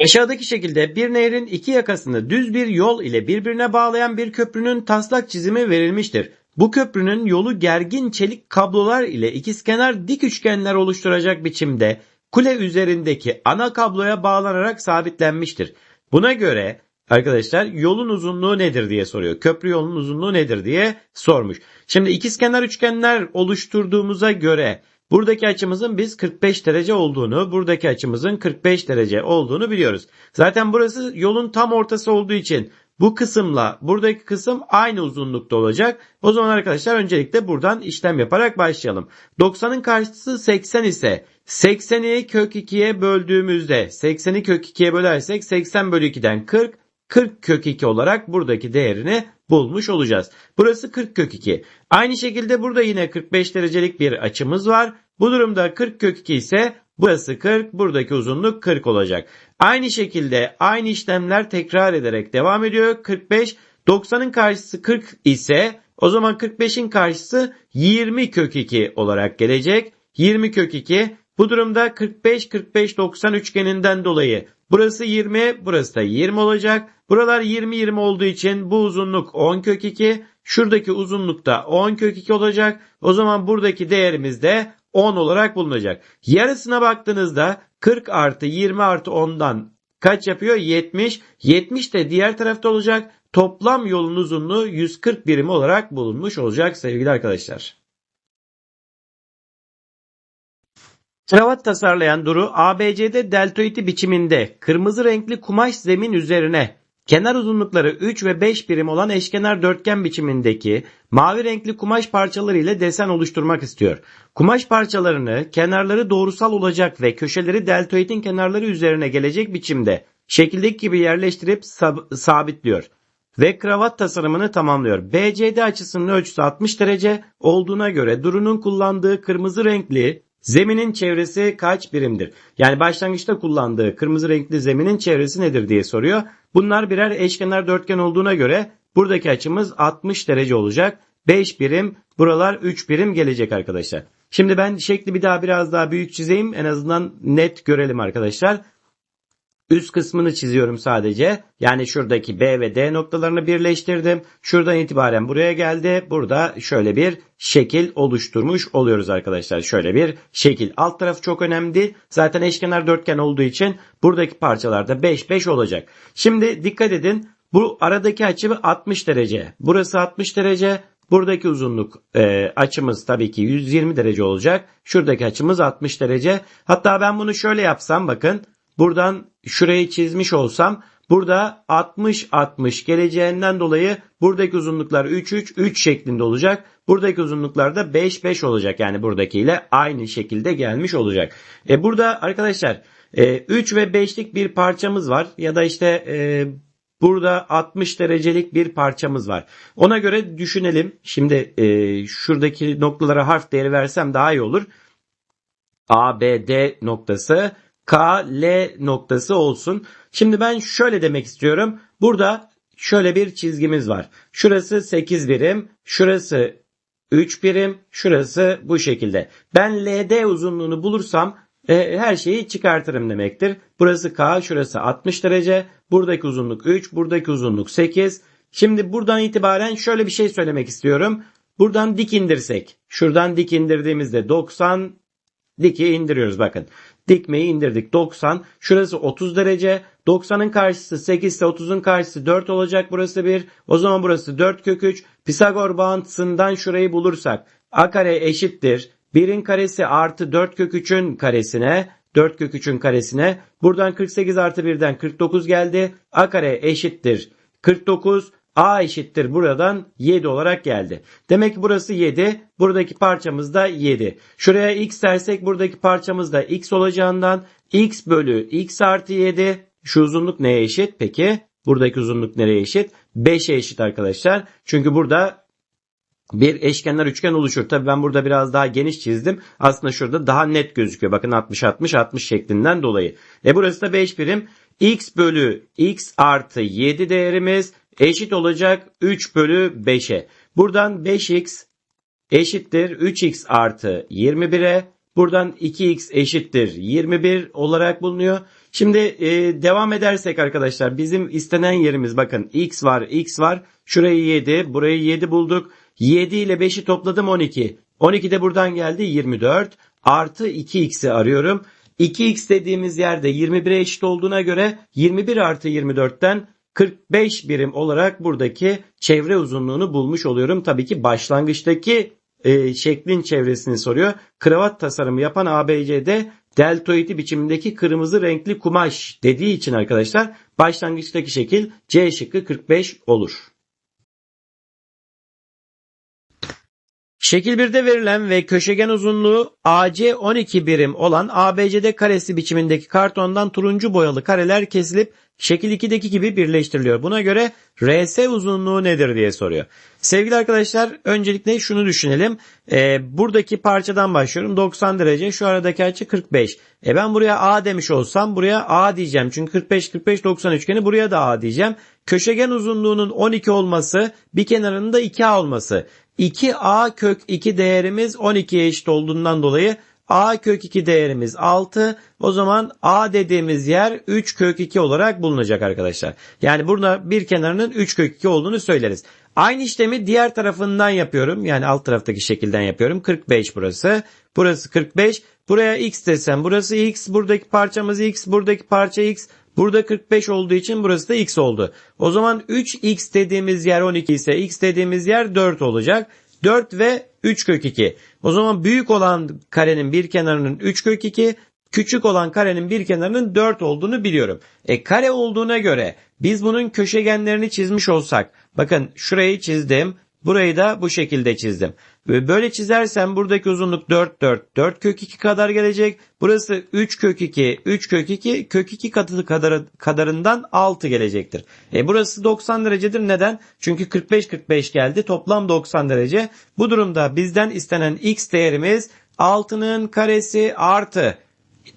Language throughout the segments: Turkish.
Aşağıdaki şekilde bir nehrin iki yakasını düz bir yol ile birbirine bağlayan bir köprünün taslak çizimi verilmiştir. Bu köprünün yolu gergin çelik kablolar ile ikizkenar dik üçgenler oluşturacak biçimde kule üzerindeki ana kabloya bağlanarak sabitlenmiştir. Buna göre arkadaşlar yolun uzunluğu nedir diye soruyor. Köprü yolunun uzunluğu nedir diye sormuş. Şimdi ikizkenar üçgenler oluşturduğumuza göre buradaki açımızın biz 45 derece olduğunu, buradaki açımızın 45 derece olduğunu biliyoruz. Zaten burası yolun tam ortası olduğu için bu kısımla buradaki kısım aynı uzunlukta olacak. O zaman arkadaşlar öncelikle buradan işlem yaparak başlayalım. 90'ın karşısı 80 ise 80'i kök 2'ye böldüğümüzde 80'i kök 2'ye bölersek 80 bölü 2'den 40 40 kök 2 olarak buradaki değerini bulmuş olacağız. Burası 40 kök 2. Aynı şekilde burada yine 45 derecelik bir açımız var. Bu durumda 40 kök 2 ise burası 40, buradaki uzunluk 40 olacak. Aynı şekilde aynı işlemler tekrar ederek devam ediyor. 45, 90'ın karşısı 40 ise o zaman 45'in karşısı 20 kök 2 olarak gelecek. 20 kök 2 bu durumda 45 45 90 üçgeninden dolayı burası 20 burası da 20 olacak. Buralar 20 20 olduğu için bu uzunluk 10 kök 2 şuradaki uzunluk da 10 kök 2 olacak. O zaman buradaki değerimiz de 10 olarak bulunacak. Yarısına baktığınızda 40 artı 20 artı 10'dan kaç yapıyor? 70. 70 de diğer tarafta olacak. Toplam yolun uzunluğu 140 birim olarak bulunmuş olacak sevgili arkadaşlar. Kravat tasarlayan Duru ABC'de deltoidi biçiminde kırmızı renkli kumaş zemin üzerine kenar uzunlukları 3 ve 5 birim olan eşkenar dörtgen biçimindeki mavi renkli kumaş parçaları ile desen oluşturmak istiyor. Kumaş parçalarını kenarları doğrusal olacak ve köşeleri deltoidin kenarları üzerine gelecek biçimde şekildeki gibi yerleştirip sab- sabitliyor ve kravat tasarımını tamamlıyor. BCD açısının ölçüsü 60 derece olduğuna göre Duru'nun kullandığı kırmızı renkli zeminin çevresi kaç birimdir? Yani başlangıçta kullandığı kırmızı renkli zeminin çevresi nedir diye soruyor. Bunlar birer eşkenar dörtgen olduğuna göre buradaki açımız 60 derece olacak. 5 birim buralar 3 birim gelecek arkadaşlar. Şimdi ben şekli bir daha biraz daha büyük çizeyim. En azından net görelim arkadaşlar. Üst kısmını çiziyorum sadece. Yani şuradaki B ve D noktalarını birleştirdim. Şuradan itibaren buraya geldi. Burada şöyle bir şekil oluşturmuş oluyoruz arkadaşlar. Şöyle bir şekil. Alt tarafı çok önemli. Zaten eşkenar dörtgen olduğu için buradaki parçalarda 5 5 olacak. Şimdi dikkat edin. Bu aradaki açı 60 derece. Burası 60 derece. Buradaki uzunluk e, açımız tabii ki 120 derece olacak. Şuradaki açımız 60 derece. Hatta ben bunu şöyle yapsam bakın. Buradan şurayı çizmiş olsam burada 60-60 geleceğinden dolayı buradaki uzunluklar 3-3 3 şeklinde olacak. Buradaki uzunluklar da 5-5 olacak. Yani buradakiyle aynı şekilde gelmiş olacak. E burada arkadaşlar e, 3 ve 5'lik bir parçamız var. Ya da işte e, burada 60 derecelik bir parçamız var. Ona göre düşünelim. Şimdi e, şuradaki noktalara harf değeri versem daha iyi olur. A, B, D noktası K, L noktası olsun. Şimdi ben şöyle demek istiyorum. Burada şöyle bir çizgimiz var. Şurası 8 birim, şurası 3 birim, şurası bu şekilde. Ben LD uzunluğunu bulursam e, her şeyi çıkartırım demektir. Burası K, şurası 60 derece. Buradaki uzunluk 3, buradaki uzunluk 8. Şimdi buradan itibaren şöyle bir şey söylemek istiyorum. Buradan dik indirsek. Şuradan dik indirdiğimizde 90 diki indiriyoruz bakın. Dikmeyi indirdik 90. Şurası 30 derece. 90'ın karşısı 8 ise 30'un karşısı 4 olacak burası 1. O zaman burası 4 kök 3. Pisagor bağıntısından şurayı bulursak a kare eşittir. 1'in karesi artı 4 kök 3'ün karesine 4 kök 3'ün karesine. Buradan 48 artı 1'den 49 geldi. A kare eşittir. 49 A eşittir buradan 7 olarak geldi. Demek ki burası 7. Buradaki parçamız da 7. Şuraya x dersek buradaki parçamız da x olacağından x bölü x artı 7. Şu uzunluk neye eşit? Peki buradaki uzunluk nereye eşit? 5'e eşit arkadaşlar. Çünkü burada bir eşkenar üçgen oluşur. Tabi ben burada biraz daha geniş çizdim. Aslında şurada daha net gözüküyor. Bakın 60-60-60 şeklinden dolayı. E burası da 5 birim. X bölü x artı 7 değerimiz eşit olacak 3 bölü 5'e. Buradan 5x eşittir 3x artı 21'e. Buradan 2x eşittir 21 olarak bulunuyor. Şimdi e, devam edersek arkadaşlar bizim istenen yerimiz bakın x var x var. Şurayı 7 burayı 7 bulduk. 7 ile 5'i topladım 12. 12 de buradan geldi 24 artı 2x'i arıyorum. 2x dediğimiz yerde 21'e eşit olduğuna göre 21 artı 24'ten 45 birim olarak buradaki çevre uzunluğunu bulmuş oluyorum. Tabii ki başlangıçtaki e, şeklin çevresini soruyor. Kravat tasarımı yapan ABC'de deltoidi biçimindeki kırmızı renkli kumaş dediği için arkadaşlar başlangıçtaki şekil C şıkkı 45 olur. Şekil 1'de verilen ve köşegen uzunluğu AC 12 birim olan ABCD karesi biçimindeki kartondan turuncu boyalı kareler kesilip şekil 2'deki gibi birleştiriliyor. Buna göre RS uzunluğu nedir diye soruyor. Sevgili arkadaşlar öncelikle şunu düşünelim. Ee, buradaki parçadan başlıyorum. 90 derece şu aradaki açı 45. E ben buraya A demiş olsam buraya A diyeceğim. Çünkü 45 45 90 üçgeni buraya da A diyeceğim. Köşegen uzunluğunun 12 olması bir kenarının da 2A olması. 2A kök 2 değerimiz 12'ye eşit olduğundan dolayı A kök 2 değerimiz 6. O zaman A dediğimiz yer 3 kök 2 olarak bulunacak arkadaşlar. Yani burada bir kenarının 3 kök 2 olduğunu söyleriz. Aynı işlemi diğer tarafından yapıyorum. Yani alt taraftaki şekilden yapıyorum. 45 burası. Burası 45. Buraya x desem burası x. Buradaki parçamız x. Buradaki parça x. Burada 45 olduğu için burası da x oldu. O zaman 3x dediğimiz yer 12 ise x dediğimiz yer 4 olacak. 4 ve 3 kök 2. O zaman büyük olan karenin bir kenarının 3 kök 2, küçük olan karenin bir kenarının 4 olduğunu biliyorum. E kare olduğuna göre biz bunun köşegenlerini çizmiş olsak, bakın şurayı çizdim, burayı da bu şekilde çizdim. Böyle çizersem buradaki uzunluk 4 4 4 kök 2 kadar gelecek. Burası 3 kök 2 3 kök 2 kök 2 katı kadar, kadarından 6 gelecektir. E burası 90 derecedir. Neden? Çünkü 45 45 geldi. Toplam 90 derece. Bu durumda bizden istenen x değerimiz 6'nın karesi artı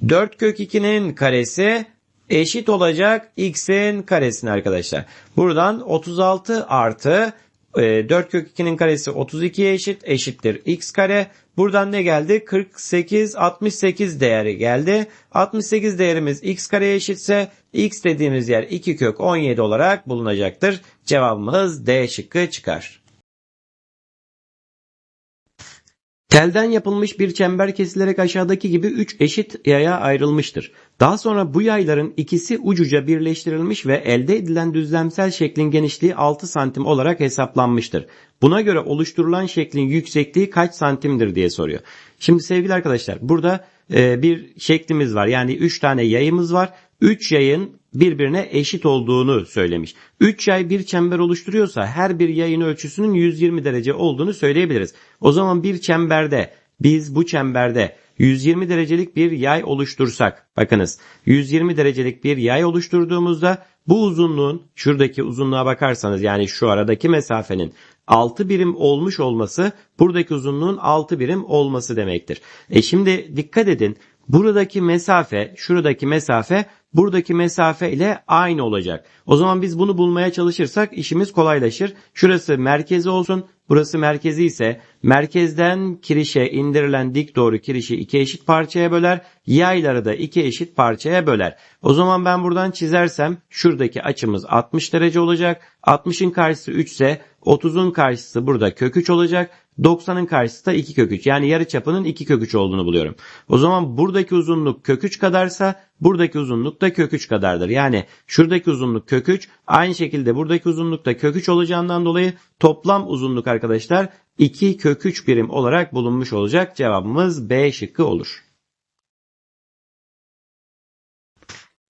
4 kök 2'nin karesi eşit olacak x'in karesine arkadaşlar. Buradan 36 artı 4 kök 2'nin karesi 32'ye eşit eşittir x kare. Buradan ne geldi? 48 68 değeri geldi. 68 değerimiz x kareye eşitse x dediğimiz yer 2 kök 17 olarak bulunacaktır. Cevabımız D şıkkı çıkar. Telden yapılmış bir çember kesilerek aşağıdaki gibi 3 eşit yaya ayrılmıştır. Daha sonra bu yayların ikisi ucuca birleştirilmiş ve elde edilen düzlemsel şeklin genişliği 6 santim olarak hesaplanmıştır. Buna göre oluşturulan şeklin yüksekliği kaç santimdir diye soruyor. Şimdi sevgili arkadaşlar burada e, bir şeklimiz var. Yani 3 tane yayımız var. 3 yayın birbirine eşit olduğunu söylemiş. 3 yay bir çember oluşturuyorsa her bir yayın ölçüsünün 120 derece olduğunu söyleyebiliriz. O zaman bir çemberde biz bu çemberde 120 derecelik bir yay oluştursak bakınız 120 derecelik bir yay oluşturduğumuzda bu uzunluğun şuradaki uzunluğa bakarsanız yani şu aradaki mesafenin 6 birim olmuş olması buradaki uzunluğun 6 birim olması demektir. E şimdi dikkat edin buradaki mesafe şuradaki mesafe buradaki mesafe ile aynı olacak. O zaman biz bunu bulmaya çalışırsak işimiz kolaylaşır. Şurası merkezi olsun. Burası merkezi ise merkezden kirişe indirilen dik doğru kirişi iki eşit parçaya böler. Yayları da iki eşit parçaya böler. O zaman ben buradan çizersem şuradaki açımız 60 derece olacak. 60'ın karşısı 3 ise 30'un karşısı burada kök 3 olacak. 90'ın karşısı da 2 kök 3. Yani yarı çapının 2 kök 3 olduğunu buluyorum. O zaman buradaki uzunluk kök 3 kadarsa buradaki uzunluk da kök 3 kadardır. Yani şuradaki uzunluk kök 3 aynı şekilde buradaki uzunluk da kök 3 olacağından dolayı toplam uzunluk arkadaşlar 2 kök 3 birim olarak bulunmuş olacak. Cevabımız B şıkkı olur.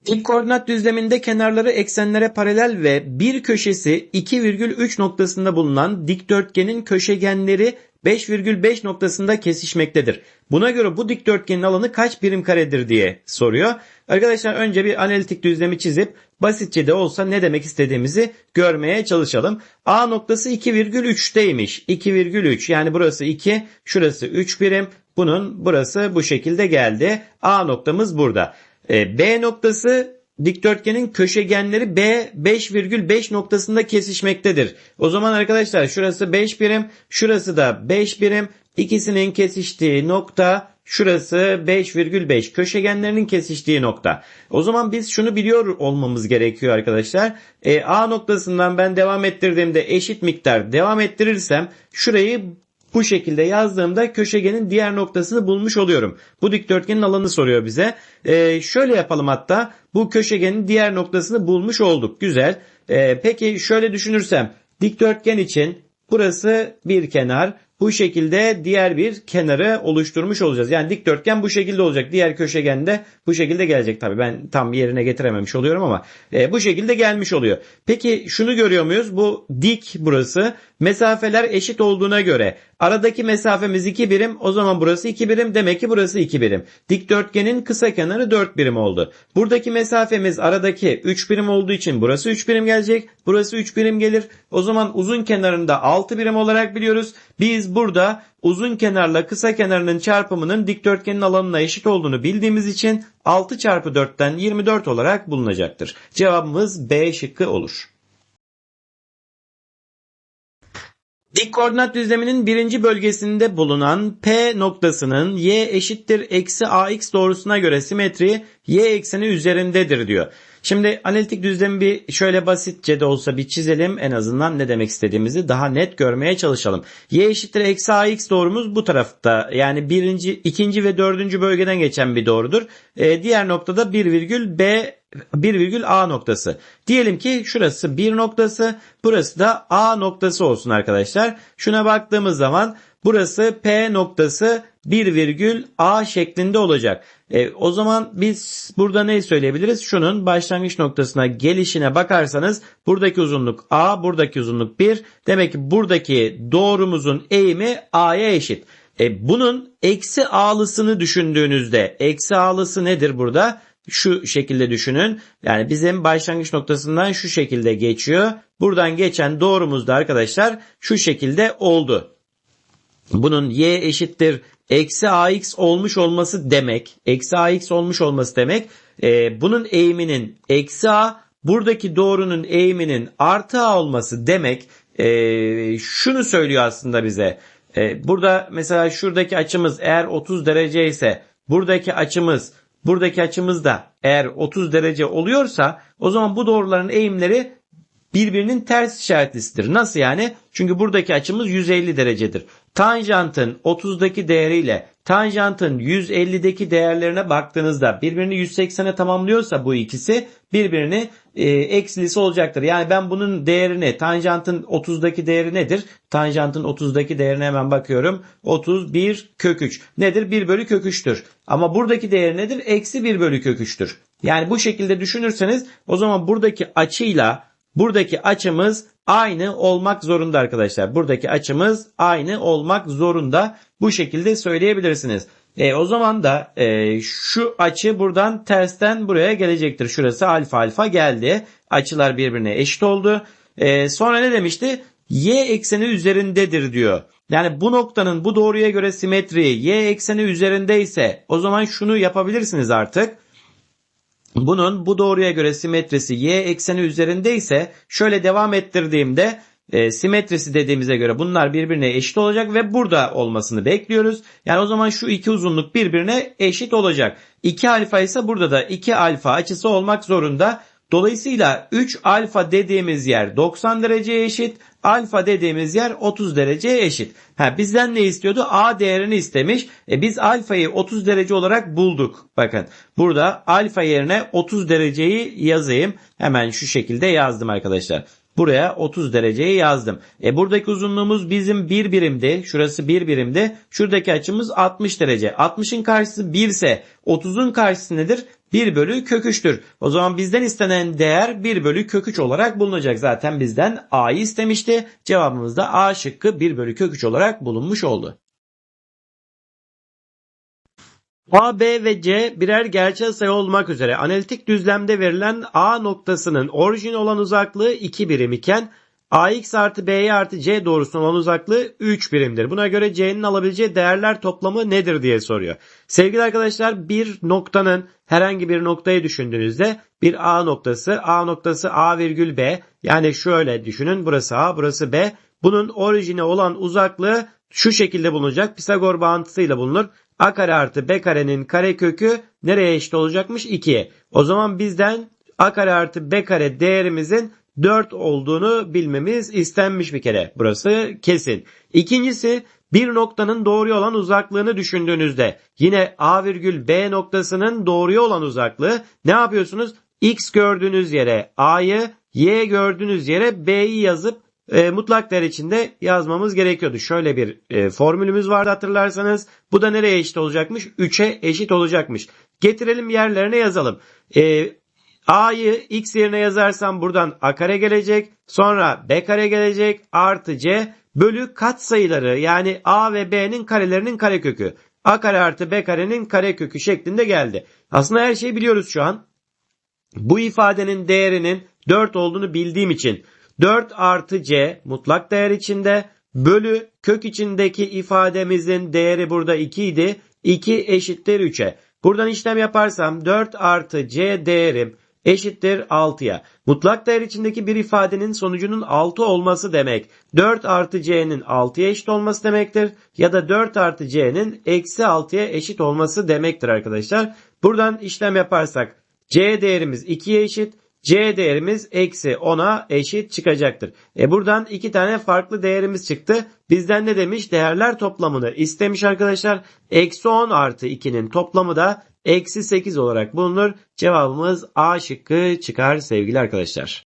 Dik koordinat düzleminde kenarları eksenlere paralel ve bir köşesi 2,3 noktasında bulunan dikdörtgenin köşegenleri 5,5 noktasında kesişmektedir. Buna göre bu dikdörtgenin alanı kaç birim karedir diye soruyor. Arkadaşlar önce bir analitik düzlemi çizip basitçe de olsa ne demek istediğimizi görmeye çalışalım. A noktası 2,3'teymiş. 2,3 yani burası 2, şurası 3 birim. Bunun burası bu şekilde geldi. A noktamız burada. E, B noktası dikdörtgenin köşegenleri B 5,5 noktasında kesişmektedir. O zaman arkadaşlar şurası 5 birim, şurası da 5 birim. İkisinin kesiştiği nokta Şurası 5,5 köşegenlerinin kesiştiği nokta. O zaman biz şunu biliyor olmamız gerekiyor arkadaşlar. E, A noktasından ben devam ettirdiğimde eşit miktar devam ettirirsem şurayı bu şekilde yazdığımda köşegenin diğer noktasını bulmuş oluyorum. Bu dikdörtgenin alanı soruyor bize. Ee, şöyle yapalım hatta. Bu köşegenin diğer noktasını bulmuş olduk. Güzel. Ee, peki şöyle düşünürsem dikdörtgen için burası bir kenar. Bu şekilde diğer bir kenarı oluşturmuş olacağız. Yani dikdörtgen bu şekilde olacak. Diğer köşegen de bu şekilde gelecek tabii. Ben tam yerine getirememiş oluyorum ama e, bu şekilde gelmiş oluyor. Peki şunu görüyor muyuz? Bu dik burası. Mesafeler eşit olduğuna göre aradaki mesafemiz 2 birim. O zaman burası 2 birim. Demek ki burası 2 birim. Dikdörtgenin kısa kenarı 4 birim oldu. Buradaki mesafemiz aradaki 3 birim olduğu için burası 3 birim gelecek. Burası 3 birim gelir. O zaman uzun kenarında 6 birim olarak biliyoruz. Biz burada uzun kenarla kısa kenarının çarpımının dikdörtgenin alanına eşit olduğunu bildiğimiz için 6 çarpı 4'ten 24 olarak bulunacaktır. Cevabımız B şıkkı olur. Dik koordinat düzleminin birinci bölgesinde bulunan P noktasının y eşittir eksi ax doğrusuna göre simetri y ekseni üzerindedir diyor. Şimdi analitik düzlemi bir şöyle basitçe de olsa bir çizelim. En azından ne demek istediğimizi daha net görmeye çalışalım. Y eşittir eksi ax doğrumuz bu tarafta. Yani birinci, ikinci ve dördüncü bölgeden geçen bir doğrudur. Ee, diğer noktada 1 virgül B 1 virgül A noktası. Diyelim ki şurası 1 noktası, burası da A noktası olsun arkadaşlar. Şuna baktığımız zaman burası P noktası 1 virgül A şeklinde olacak. E, o zaman biz burada ne söyleyebiliriz? Şunun başlangıç noktasına gelişine bakarsanız buradaki uzunluk A, buradaki uzunluk 1. Demek ki buradaki doğrumuzun eğimi A'ya eşit. E, bunun eksi A'lısını düşündüğünüzde eksi A'lısı nedir burada? Şu şekilde düşünün. Yani bizim başlangıç noktasından şu şekilde geçiyor. Buradan geçen doğrumuz da arkadaşlar şu şekilde oldu. Bunun y eşittir eksi ax olmuş olması demek. Eksi ax olmuş olması demek. E, bunun eğiminin eksi a buradaki doğrunun eğiminin artı a olması demek. E, şunu söylüyor aslında bize. E, burada mesela şuradaki açımız eğer 30 derece ise buradaki açımız buradaki açımız da eğer 30 derece oluyorsa o zaman bu doğruların eğimleri birbirinin ters işaretlisidir. Nasıl yani? Çünkü buradaki açımız 150 derecedir. Tanjantın 30'daki değeriyle tanjantın 150'deki değerlerine baktığınızda birbirini 180'e tamamlıyorsa bu ikisi birbirini e, eksilisi olacaktır. Yani ben bunun değerini tanjantın 30'daki değeri nedir? Tanjantın 30'daki değerine hemen bakıyorum. 31 kök 3. Nedir? 1 bölü kök 3'tür. Ama buradaki değer nedir? Eksi 1 bölü kök 3'tür. Yani bu şekilde düşünürseniz o zaman buradaki açıyla buradaki açımız aynı olmak zorunda arkadaşlar. Buradaki açımız aynı olmak zorunda. Bu şekilde söyleyebilirsiniz. E, o zaman da e, şu açı buradan tersten buraya gelecektir. Şurası alfa alfa geldi. Açılar birbirine eşit oldu. E, sonra ne demişti? Y ekseni üzerindedir diyor. Yani bu noktanın bu doğruya göre simetri y ekseni üzerindeyse o zaman şunu yapabilirsiniz artık. Bunun bu doğruya göre simetrisi y ekseni üzerindeyse şöyle devam ettirdiğimde e, simetrisi dediğimize göre bunlar birbirine eşit olacak ve burada olmasını bekliyoruz. Yani o zaman şu iki uzunluk birbirine eşit olacak. 2 alfa ise burada da 2 alfa açısı olmak zorunda. Dolayısıyla 3 alfa dediğimiz yer 90 dereceye eşit. Alfa dediğimiz yer 30 dereceye eşit. Ha, bizden ne istiyordu? A değerini istemiş. E, biz alfayı 30 derece olarak bulduk. Bakın burada alfa yerine 30 dereceyi yazayım. Hemen şu şekilde yazdım arkadaşlar. Buraya 30 dereceyi yazdım. E buradaki uzunluğumuz bizim 1 birimdi. Şurası 1 birimdi. Şuradaki açımız 60 derece. 60'ın karşısı 1 ise 30'un karşısı nedir? 1 bölü kök 3'tür. O zaman bizden istenen değer 1 bölü kök 3 olarak bulunacak. Zaten bizden A'yı istemişti. Cevabımız da A şıkkı 1 bölü kök 3 olarak bulunmuş oldu. A, B ve C birer gerçel sayı olmak üzere analitik düzlemde verilen A noktasının orijin olan uzaklığı 2 birim iken AX artı BY artı C doğrusunun olan uzaklığı 3 birimdir. Buna göre C'nin alabileceği değerler toplamı nedir diye soruyor. Sevgili arkadaşlar bir noktanın herhangi bir noktayı düşündüğünüzde bir A noktası, A noktası A virgül B yani şöyle düşünün burası A burası B. Bunun orijine olan uzaklığı şu şekilde bulunacak. Pisagor bağıntısıyla bulunur. A kare artı B karenin kare kökü nereye eşit olacakmış? 2'ye. O zaman bizden A kare artı B kare değerimizin 4 olduğunu bilmemiz istenmiş bir kere. Burası kesin. İkincisi bir noktanın doğruya olan uzaklığını düşündüğünüzde yine A virgül B noktasının doğruya olan uzaklığı ne yapıyorsunuz? X gördüğünüz yere A'yı, Y gördüğünüz yere B'yi yazıp e, mutlak değer içinde yazmamız gerekiyordu. Şöyle bir e, formülümüz vardı hatırlarsanız. Bu da nereye eşit olacakmış? 3'e eşit olacakmış. Getirelim yerlerine yazalım. E, A'yı x yerine yazarsam buradan a kare gelecek. Sonra b kare gelecek. Artı c bölü katsayıları yani a ve b'nin karelerinin karekökü. a kare artı b karenin karekökü şeklinde geldi. Aslında her şeyi biliyoruz şu an. Bu ifadenin değerinin 4 olduğunu bildiğim için 4 artı c mutlak değer içinde bölü kök içindeki ifademizin değeri burada 2 idi. 2 eşittir 3'e. Buradan işlem yaparsam 4 artı c değerim eşittir 6'ya. Mutlak değer içindeki bir ifadenin sonucunun 6 olması demek 4 artı c'nin 6'ya eşit olması demektir. Ya da 4 artı c'nin eksi 6'ya eşit olması demektir arkadaşlar. Buradan işlem yaparsak c değerimiz 2'ye eşit. C değerimiz eksi 10'a eşit çıkacaktır. E buradan iki tane farklı değerimiz çıktı. Bizden ne demiş? Değerler toplamını istemiş arkadaşlar. Eksi 10 artı 2'nin toplamı da eksi 8 olarak bulunur. Cevabımız A şıkkı çıkar sevgili arkadaşlar.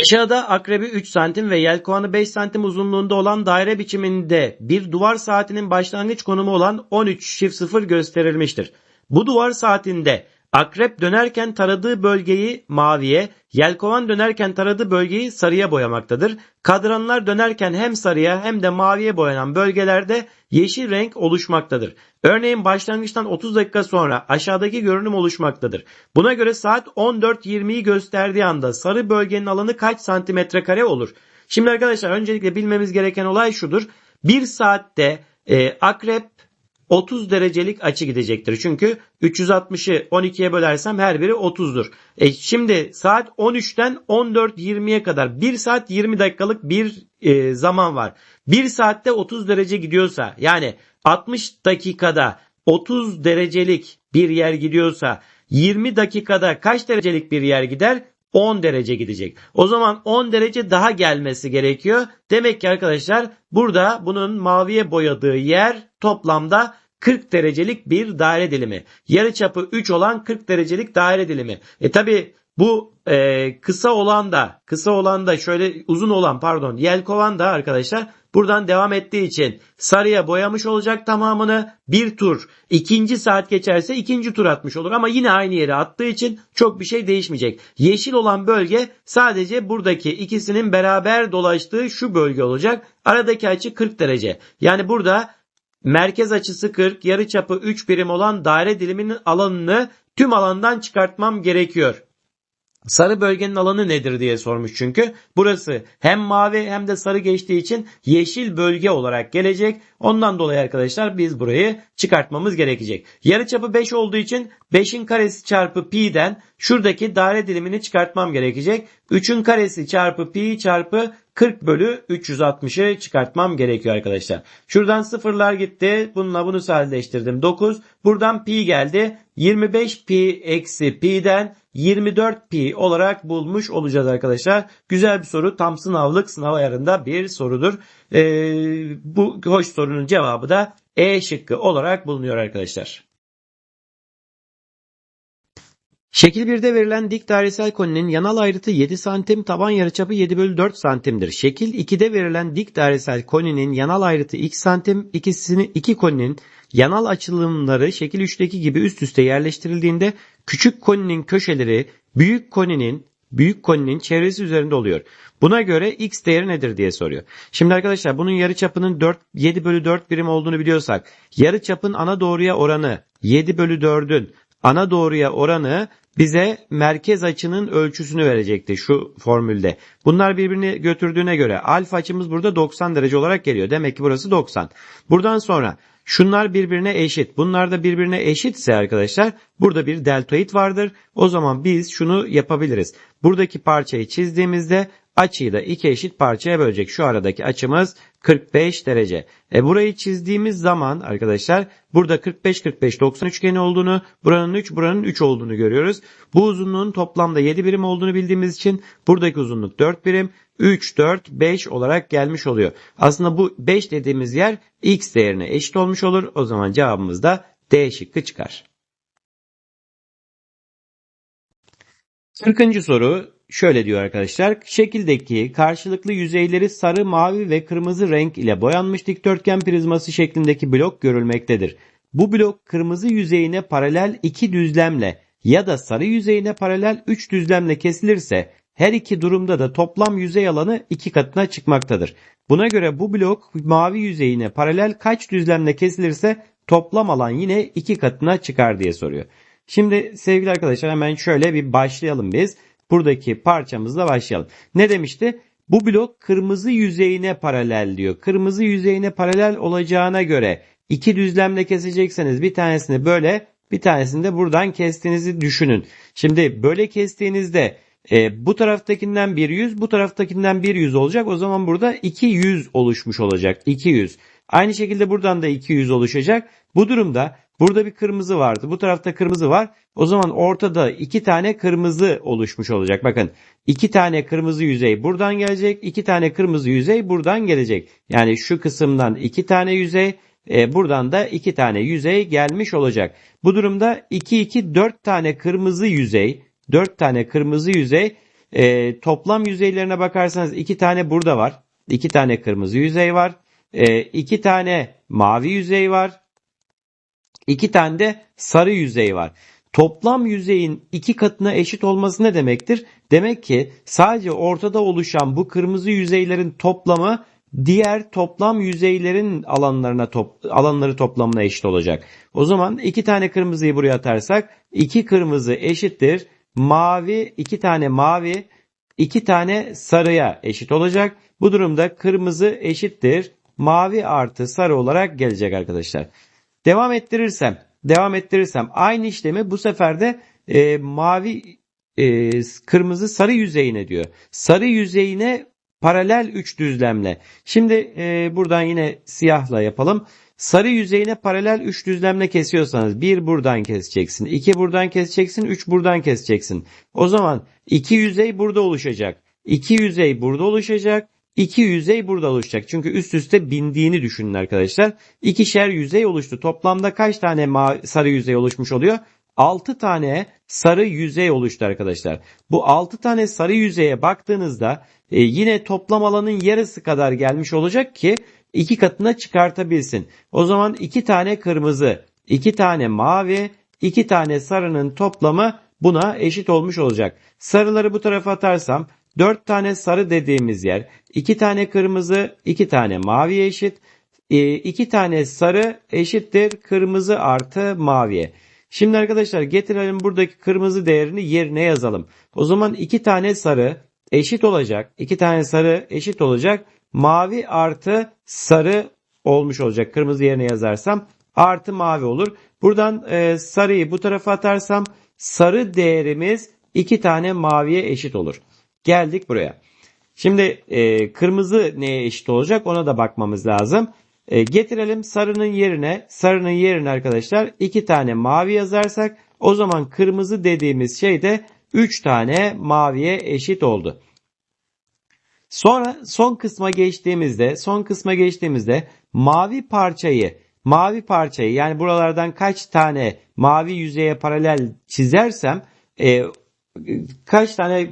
Aşağıda akrebi 3 santim ve yelkovanı 5 santim uzunluğunda olan daire biçiminde bir duvar saatinin başlangıç konumu olan 13 çift 0 gösterilmiştir. Bu duvar saatinde akrep dönerken taradığı bölgeyi maviye, yelkovan dönerken taradığı bölgeyi sarıya boyamaktadır. Kadranlar dönerken hem sarıya hem de maviye boyanan bölgelerde yeşil renk oluşmaktadır. Örneğin başlangıçtan 30 dakika sonra aşağıdaki görünüm oluşmaktadır. Buna göre saat 14.20'yi gösterdiği anda sarı bölgenin alanı kaç santimetre kare olur? Şimdi arkadaşlar öncelikle bilmemiz gereken olay şudur. Bir saatte e, akrep 30 derecelik açı gidecektir. Çünkü 360'ı 12'ye bölersem her biri 30'dur. E şimdi saat 13'ten 14.20'ye kadar 1 saat 20 dakikalık bir e, zaman var. 1 saatte 30 derece gidiyorsa yani 60 dakikada 30 derecelik bir yer gidiyorsa 20 dakikada kaç derecelik bir yer gider? 10 derece gidecek. O zaman 10 derece daha gelmesi gerekiyor. Demek ki arkadaşlar burada bunun maviye boyadığı yer toplamda 40 derecelik bir daire dilimi. Yarı çapı 3 olan 40 derecelik daire dilimi. E tabi bu e, kısa olan da kısa olan da şöyle uzun olan pardon yelkovan da arkadaşlar buradan devam ettiği için sarıya boyamış olacak tamamını bir tur ikinci saat geçerse ikinci tur atmış olur ama yine aynı yere attığı için çok bir şey değişmeyecek. Yeşil olan bölge sadece buradaki ikisinin beraber dolaştığı şu bölge olacak. Aradaki açı 40 derece. Yani burada merkez açısı 40 yarıçapı 3 birim olan daire diliminin alanını tüm alandan çıkartmam gerekiyor. Sarı bölgenin alanı nedir diye sormuş çünkü. Burası hem mavi hem de sarı geçtiği için yeşil bölge olarak gelecek. Ondan dolayı arkadaşlar biz burayı çıkartmamız gerekecek. Yarıçapı 5 olduğu için 5'in karesi çarpı pi'den şuradaki daire dilimini çıkartmam gerekecek. 3'ün karesi çarpı pi çarpı 40 bölü 360'ı çıkartmam gerekiyor arkadaşlar. Şuradan sıfırlar gitti. Bununla bunu sadeleştirdim. 9. Buradan pi geldi. 25 pi eksi pi'den 24 pi olarak bulmuş olacağız arkadaşlar. Güzel bir soru. Tam sınavlık sınav ayarında bir sorudur. Ee, bu hoş sorunun cevabı da E şıkkı olarak bulunuyor arkadaşlar. Şekil 1'de verilen dik dairesel koninin yanal ayrıtı 7 santim, taban yarıçapı 7 bölü 4 santimdir. Şekil 2'de verilen dik dairesel koninin yanal ayrıtı x santim, ikisini iki koninin yanal açılımları şekil 3'teki gibi üst üste yerleştirildiğinde küçük koninin köşeleri büyük koninin büyük koninin çevresi üzerinde oluyor. Buna göre x değeri nedir diye soruyor. Şimdi arkadaşlar bunun yarıçapının 4, 7 bölü 4 birim olduğunu biliyorsak yarıçapın ana doğruya oranı 7 bölü 4'ün ana doğruya oranı bize merkez açının ölçüsünü verecekti şu formülde. Bunlar birbirini götürdüğüne göre alfa açımız burada 90 derece olarak geliyor. Demek ki burası 90. Buradan sonra şunlar birbirine eşit. Bunlar da birbirine eşitse arkadaşlar burada bir deltoid vardır. O zaman biz şunu yapabiliriz. Buradaki parçayı çizdiğimizde Açıyı da iki eşit parçaya bölecek. Şu aradaki açımız 45 derece. E burayı çizdiğimiz zaman arkadaşlar burada 45-45-90 üçgeni olduğunu, buranın 3, buranın 3 olduğunu görüyoruz. Bu uzunluğun toplamda 7 birim olduğunu bildiğimiz için buradaki uzunluk 4 birim, 3, 4, 5 olarak gelmiş oluyor. Aslında bu 5 dediğimiz yer x değerine eşit olmuş olur. O zaman cevabımız da D şıkkı çıkar. 40. soru şöyle diyor arkadaşlar. Şekildeki karşılıklı yüzeyleri sarı, mavi ve kırmızı renk ile boyanmış dikdörtgen prizması şeklindeki blok görülmektedir. Bu blok kırmızı yüzeyine paralel iki düzlemle ya da sarı yüzeyine paralel üç düzlemle kesilirse her iki durumda da toplam yüzey alanı iki katına çıkmaktadır. Buna göre bu blok mavi yüzeyine paralel kaç düzlemle kesilirse toplam alan yine iki katına çıkar diye soruyor. Şimdi sevgili arkadaşlar hemen şöyle bir başlayalım biz. Buradaki parçamızla başlayalım. Ne demişti? Bu blok kırmızı yüzeyine paralel diyor. Kırmızı yüzeyine paralel olacağına göre iki düzlemle kesecekseniz bir tanesini böyle bir tanesini de buradan kestiğinizi düşünün. Şimdi böyle kestiğinizde e, bu taraftakinden bir yüz, bu taraftakinden bir yüz olacak. O zaman burada 200 oluşmuş olacak. 200. Aynı şekilde buradan da 200 oluşacak. Bu durumda burada bir kırmızı vardı. Bu tarafta kırmızı var. O zaman ortada iki tane kırmızı oluşmuş olacak. Bakın iki tane kırmızı yüzey buradan gelecek. iki tane kırmızı yüzey buradan gelecek. Yani şu kısımdan iki tane yüzey e, buradan da iki tane yüzey gelmiş olacak. Bu durumda 2 2 4 tane kırmızı yüzey 4 tane kırmızı yüzey e, toplam yüzeylerine bakarsanız 2 tane burada var. 2 tane kırmızı yüzey var. 2 e, tane mavi yüzey var. 2 tane de sarı yüzey var. Toplam yüzeyin iki katına eşit olması ne demektir? Demek ki sadece ortada oluşan bu kırmızı yüzeylerin toplamı diğer toplam yüzeylerin alanlarına top, alanları toplamına eşit olacak. O zaman iki tane kırmızıyı buraya atarsak iki kırmızı eşittir. Mavi iki tane mavi iki tane sarıya eşit olacak. Bu durumda kırmızı eşittir. Mavi artı sarı olarak gelecek arkadaşlar. Devam ettirirsem devam ettirirsem aynı işlemi bu sefer de e, mavi e, kırmızı sarı yüzeyine diyor. Sarı yüzeyine paralel 3 düzlemle. Şimdi e, buradan yine siyahla yapalım. Sarı yüzeyine paralel 3 düzlemle kesiyorsanız 1 buradan keseceksin, 2 buradan keseceksin, 3 buradan keseceksin. O zaman 2 yüzey burada oluşacak. 2 yüzey burada oluşacak. 2 yüzey burada oluşacak. Çünkü üst üste bindiğini düşünün arkadaşlar. İkişer yüzey oluştu. Toplamda kaç tane sarı yüzey oluşmuş oluyor? 6 tane sarı yüzey oluştu arkadaşlar. Bu 6 tane sarı yüzeye baktığınızda e, yine toplam alanın yarısı kadar gelmiş olacak ki iki katına çıkartabilsin. O zaman 2 tane kırmızı, 2 tane mavi, 2 tane sarının toplamı buna eşit olmuş olacak. Sarıları bu tarafa atarsam 4 tane sarı dediğimiz yer, 2 tane kırmızı, 2 tane mavi eşit, 2 e, tane sarı eşittir kırmızı artı maviye. Şimdi arkadaşlar getirelim buradaki kırmızı değerini yerine yazalım. O zaman iki tane sarı eşit olacak. İki tane sarı eşit olacak. Mavi artı sarı olmuş olacak. Kırmızı yerine yazarsam artı mavi olur. Buradan e, sarıyı bu tarafa atarsam sarı değerimiz iki tane maviye eşit olur. Geldik buraya. Şimdi e, kırmızı neye eşit olacak ona da bakmamız lazım. E, getirelim sarının yerine sarının yerine arkadaşlar iki tane mavi yazarsak o zaman kırmızı dediğimiz şey de 3 tane maviye eşit oldu. Sonra son kısma geçtiğimizde son kısma geçtiğimizde mavi parçayı mavi parçayı yani buralardan kaç tane mavi yüzeye paralel çizersem e, kaç tane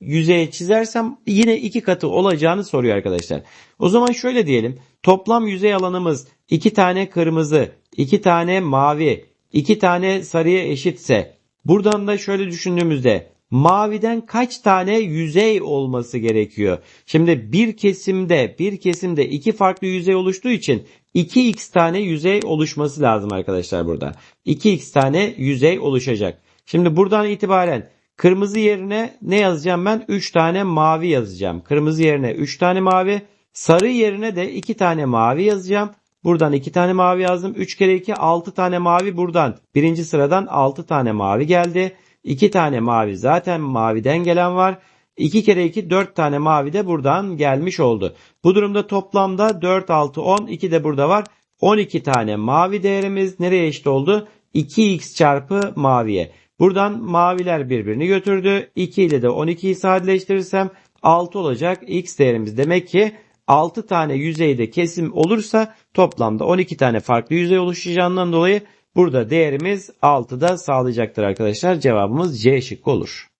yüzeye çizersem yine iki katı olacağını soruyor arkadaşlar. O zaman şöyle diyelim. Toplam yüzey alanımız iki tane kırmızı, iki tane mavi, iki tane sarıya eşitse buradan da şöyle düşündüğümüzde maviden kaç tane yüzey olması gerekiyor? Şimdi bir kesimde bir kesimde iki farklı yüzey oluştuğu için 2x tane yüzey oluşması lazım arkadaşlar burada. 2x tane yüzey oluşacak. Şimdi buradan itibaren Kırmızı yerine ne yazacağım ben? 3 tane mavi yazacağım. Kırmızı yerine 3 tane mavi. Sarı yerine de 2 tane mavi yazacağım. Buradan 2 tane mavi yazdım. 3 kere 2 6 tane mavi buradan. Birinci sıradan 6 tane mavi geldi. 2 tane mavi zaten maviden gelen var. 2 kere 2 4 tane mavi de buradan gelmiş oldu. Bu durumda toplamda 4, 6, 10. 2 de burada var. 12 tane mavi değerimiz nereye eşit oldu? 2x çarpı maviye. Buradan maviler birbirini götürdü. 2 ile de 12'yi sadeleştirirsem 6 olacak x değerimiz. Demek ki 6 tane yüzeyde kesim olursa toplamda 12 tane farklı yüzey oluşacağından dolayı burada değerimiz 6'da sağlayacaktır arkadaşlar. Cevabımız C şıkkı olur.